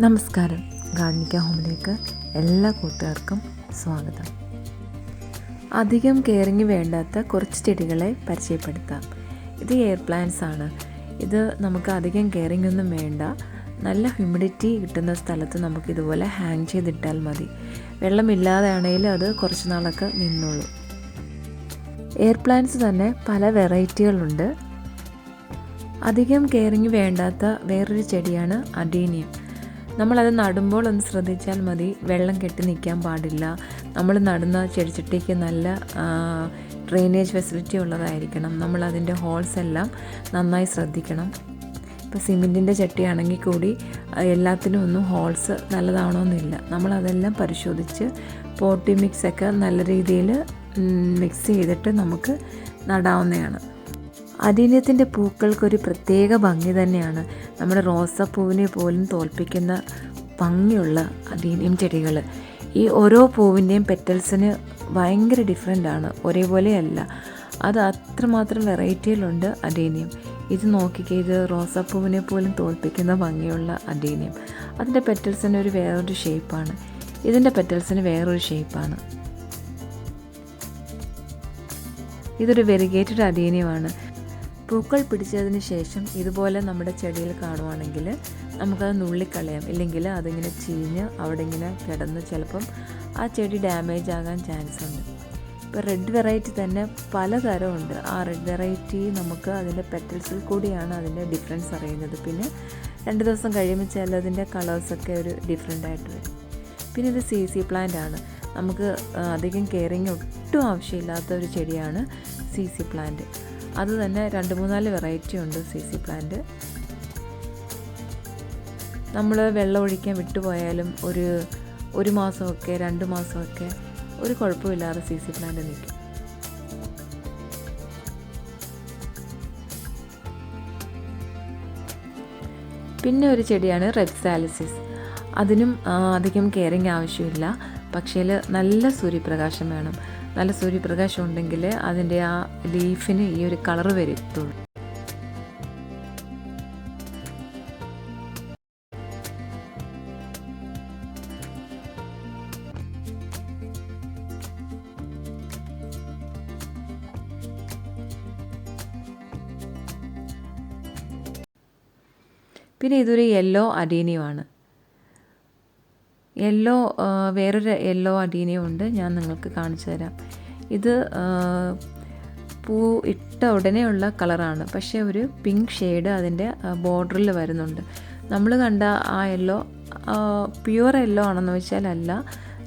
നമസ്കാരം. ഗാർഡനിക്ക ഹോമിലേക്ക് എല്ലാ കൂട്ടുകാർക്കും സ്വാഗതം. അധികം കെയറിങ് വേണ്ടാത്ത കുറച്ച് ചെടികളെ പരിചയപ്പെടുത്താം. ഇത് എയർ പ്ലാന്റ്സ് ആണ്. ഇത് നമുക്ക് അധികം കെയറിങ് ഒന്നും വേണ്ട. നല്ല ഹ്യൂമിഡിറ്റി കിട്ടുന്ന സ്ഥലത്ത് നമുക്ക് ഇതുപോലെ ഹാങ് ചെയ്തിട്ടാൽ മതി. വെള്ളമില്ലാതെയാണെങ്കിൽ അത് കുറച്ച് നാളൊക്കെ നിന്നോളൂ. എയർ പ്ലാന്റ്സ് തന്നെ പല വെറൈറ്റികളുണ്ട് അധികം കെയറിങ് വേണ്ടാത്ത വേറൊരു ചെടിയാണ് അഡീനിയം. നമ്മളത് നടുമ്പോൾ ഒന്ന് ശ്രദ്ധിച്ചാൽ മതി. വെള്ളം കെട്ടി നിൽക്കാൻ പാടില്ല. നമ്മൾ നടുന്ന ചെടിച്ചട്ടിക്ക് നല്ല ഡ്രെയിനേജ് ഫെസിലിറ്റി ഉള്ളതായിരിക്കണം. നമ്മൾ അതിന്റെ ഹോൾസ് എല്ലാം നന്നായി ശ്രദ്ധിക്കണം. ഇപ്പോൾ സിമെന്റിന്റെ ചട്ടിയാണെങ്കിൽ കൂടി എല്ലാത്തിനും ഒന്നും ഹോൾസ് നല്ലതാണോന്നില്ല നമ്മളതെല്ലാം പരിശോധിച്ച് പോട്ടി മിക്സൊക്കെ നല്ല രീതിയിൽ മിക്സ് ചെയ്തിട്ട് നമുക്ക് നടാവുന്നതാണ്. അതിനത്തിന്റെ പൂക്കൾക്കൊരു പ്രത്യേക ഭംഗി തന്നെയാണ്. നമ്മുടെ റോസാപ്പൂവിനെ പോലും തോൽപ്പിക്കുന്ന ഭംഗിയുള്ള അദീനിയം ചെടികൾ ഈ ഓരോ പൂവിന്റെയും പെറ്റൽസിന് ഭയങ്കര ഡിഫറെന്റ് ആണ്. ഒരേപോലെയല്ല. അത് അത്രമാത്രം വെറൈറ്റിയിലുണ്ട് അഡീനിയം ഇത് നോക്കിക്കേ ഇത് റോസാപ്പൂവിനെ പോലും തോൽപ്പിക്കുന്ന ഭംഗിയുള്ള അഡീനിയം അതിന്റെ പെറ്റൽസിന് ഒരു വേറൊരു ഷേപ്പാണ് ഇതിന്റെ പെറ്റൽസിന് വേറൊരു ഷേപ്പാണ് ഇതൊരു വെരിഗേറ്റഡ് അഡീനിയമാണ് പൂക്കൾ പിടിച്ചതിന് ശേഷം ഇതുപോലെ നമ്മുടെ ചെടിയിൽ കാണുവാണെങ്കിൽ നമുക്കത് നുള്ളിക്കളയാം. ഇല്ലെങ്കിൽ അതിങ്ങനെ ചീഞ്ഞ് അവിടെ ഇങ്ങനെ കിടന്ന് ചിലപ്പം ആ ചെടി ഡാമേജ് ആകാൻ ചാൻസ് ഉണ്ട്. ഇപ്പോൾ റെഡ് വെറൈറ്റി തന്നെ പലതരമുണ്ട്. ആ റെഡ് വെറൈറ്റി നമുക്ക് അതിന്റെ പെറ്റൽസിൽ കൂടിയാണ് അതിന്റെ ഡിഫറൻസ് അറിയുന്നത്. പിന്നെ രണ്ട് ദിവസം കഴിയുമ്പോൾ ചിലതിന്റെ കളേഴ്സൊക്കെ ഒരു ഡിഫറെന്റ് ആയിട്ട് വരും. പിന്നെ ഇത് സി സി പ്ലാന്റ് ആണ്. നമുക്ക് അധികം കെയറിങ് ഒട്ടും ആവശ്യമില്ലാത്ത ഒരു ചെടിയാണ് സി സി പ്ലാന്റ് അത് തന്നെ രണ്ട് മൂന്നാൽ വെറൈറ്റി ഉണ്ട് സി സി പ്ലാന്റ് നമ്മൾ വെള്ളം ഒഴിക്കാൻ വിട്ടുപോയാലും ഒരു ഒരു മാസമൊക്കെ രണ്ട് മാസമൊക്കെ ഒരു കുഴപ്പമില്ലാതെ സി സി പ്ലാന്റ് നിൽക്കും. പിന്നെ ഒരു ചെടിയാണ് റെപ്സാലിസിസ് അതിനും അധികം കെയറിങ് ആവശ്യമില്ല. പക്ഷേ നല്ല സൂര്യപ്രകാശം വേണം. നല്ല സൂര്യപ്രകാശം ഉണ്ടെങ്കിൽ അതിന്റെ ആ ലീഫിന് ഈ ഒരു കളർ വരുത്തുള്ളൂ. പിന്നെ ഇതൊരു യെല്ലോ അഡീനിയമാണ് യെല്ലോ വേറൊരു യെല്ലോ അടീനയും ഉണ്ട്. ഞാൻ നിങ്ങൾക്ക് കാണിച്ചു തരാം. ഇത് പൂ ഇട്ട ഉടനെയുള്ള കളറാണ്. പക്ഷേ ഒരു പിങ്ക് ഷെയ്ഡ് അതിന്റെ ബോർഡറിൽ വരുന്നുണ്ട്. നമ്മൾ കണ്ട ആ യെല്ലോ പ്യുവർ യെല്ലോ ആണെന്ന് വെച്ചാൽ അല്ല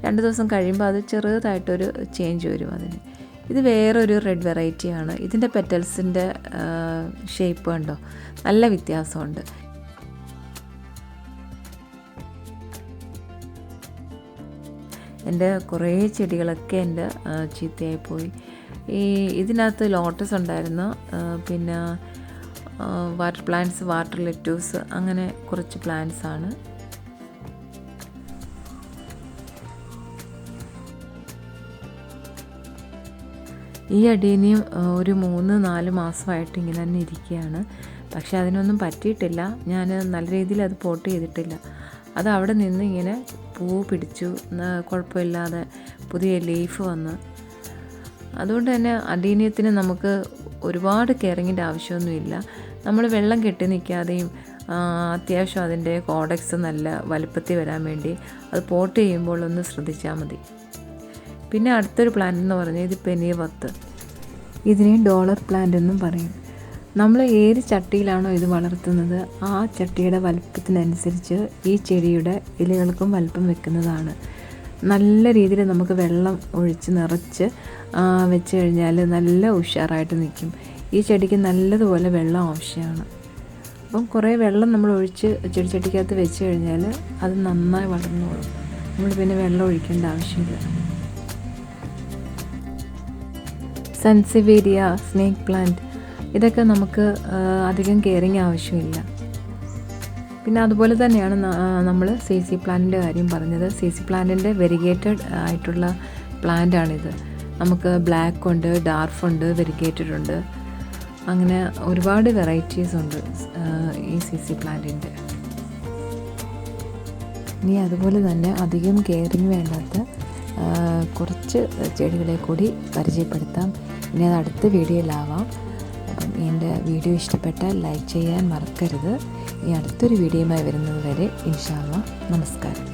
രണ്ട് ദിവസം കഴിയുമ്പോൾ അത് ചെറുതായിട്ടൊരു ചേഞ്ച് വരും അതിന്. ഇത് വേറൊരു റെഡ് വെറൈറ്റിയാണ്. ഇതിന്റെ പെറ്റൽസിന്റെ ഷേപ്പ് കണ്ടോ? നല്ല വ്യത്യാസമുണ്ട്. എന്റെ കുറേ ചെടികളൊക്കെ എന്റെ ചീത്തയായി പോയി ഈ ഇതിനകത്ത് ലോട്ടസ് ഉണ്ടായിരുന്നു പിന്നെ വാട്ടർ പ്ലാന്റ്സ് വാട്ടർ ലെറ്റൂസ് അങ്ങനെ കുറച്ച് പ്ലാന്റ്സ് ആണ്. ഈ അടീനിയും ഒരു മൂന്ന് നാല് മാസമായിട്ട് ഇങ്ങനെ തന്നെ ഇരിക്കുകയാണ്. പക്ഷെ അതിനൊന്നും പറ്റിയിട്ടില്ല. ഞാൻ നല്ല രീതിയിൽ അത് പോട്ട് ചെയ്തിട്ടില്ല. അത് അവിടെ നിന്ന് ഇങ്ങനെ പൂ പിടിച്ചു. കുഴപ്പമില്ലാതെ പുതിയ ലീഫ് വന്ന്. അതുകൊണ്ട് തന്നെ അഡീനിയത്തിന് നമുക്ക് ഒരുപാട് കെയറിങ്ങിന്റെ ആവശ്യമൊന്നുമില്ല. നമ്മൾ വെള്ളം കെട്ടി നിൽക്കാതെയും അത്യാവശ്യം അതിന്റെ കോഡക്സ് നല്ല വലുപ്പത്തിൽ വരാൻ വേണ്ടി അത് പോട്ട് ചെയ്യുമ്പോൾ ഒന്ന് ശ്രദ്ധിച്ചാൽ മതി. പിന്നെ അടുത്തൊരു പ്ലാന്റ് എന്ന് പറഞ്ഞാൽ ഇത് പെനിയ വത്ത് ഇതിനെ ഡോളർ പ്ലാന്റ് എന്നും പറയും. നമ്മൾ ഏത് ചട്ടിയിലാണോ ഇത് വളർത്തുന്നത് ആ ചട്ടിയുടെ വലുപ്പത്തിനനുസരിച്ച് ഈ ചെടിയുടെ ഇലകൾക്കും വലുപ്പം വെക്കുന്നതാണ്. നല്ല രീതിയിൽ നമുക്ക് വെള്ളം ഒഴിച്ച് നിറച്ച് വെച്ച് കഴിഞ്ഞാൽ നല്ല ഉഷാറായിട്ട് നിൽക്കും. ഈ ചെടിക്ക് നല്ലതുപോലെ വെള്ളം ആവശ്യമാണ്. അപ്പം കുറേ വെള്ളം നമ്മൾ ഒഴിച്ച് ചെടിച്ചട്ടിക്കകത്ത് വെച്ച് കഴിഞ്ഞാൽ അത് നന്നായി വളർന്നോളും. നമ്മൾ പിന്നെ വെള്ളം ഒഴിക്കേണ്ട ആവശ്യമില്ല. സൺസിവേരിയ സ്നേക്ക് പ്ലാന്റ് ഇതൊക്കെ നമുക്ക് അധികം കെയറിങ് ആവശ്യമില്ല. പിന്നെ അതുപോലെ തന്നെയാണ് നമ്മൾ സി സി പ്ലാന്റിന്റെ കാര്യം പറഞ്ഞത്. സി സി പ്ലാന്റിന്റെ വെരിഗേറ്റഡ് ആയിട്ടുള്ള പ്ലാന്റാണിത് നമുക്ക് ബ്ലാക്ക് ഉണ്ട് ഡാർഫ് ഉണ്ട് വെരിഗേറ്റഡ് ഉണ്ട്. അങ്ങനെ ഒരുപാട് വെറൈറ്റീസ് ഉണ്ട് ഈ സി സി പ്ലാന്റിന്റെ ഇനി അതുപോലെ തന്നെ അധികം കെയറിങ് വേണ്ടാത്ത കുറച്ച് ചെടികളെ കൂടി പരിചയപ്പെടുത്താം. ഇനി അത് അടുത്ത വീഡിയോയിലാവാം വീഡിയോ ഇഷ്ടപ്പെട്ടാൽ ലൈക്ക് ചെയ്യാൻ മറക്കരുത്. ഈ അടുത്തൊരു വീഡിയോയുമായി വരുന്നത് വരെ ഇൻഷാല്ല നമസ്കാരം.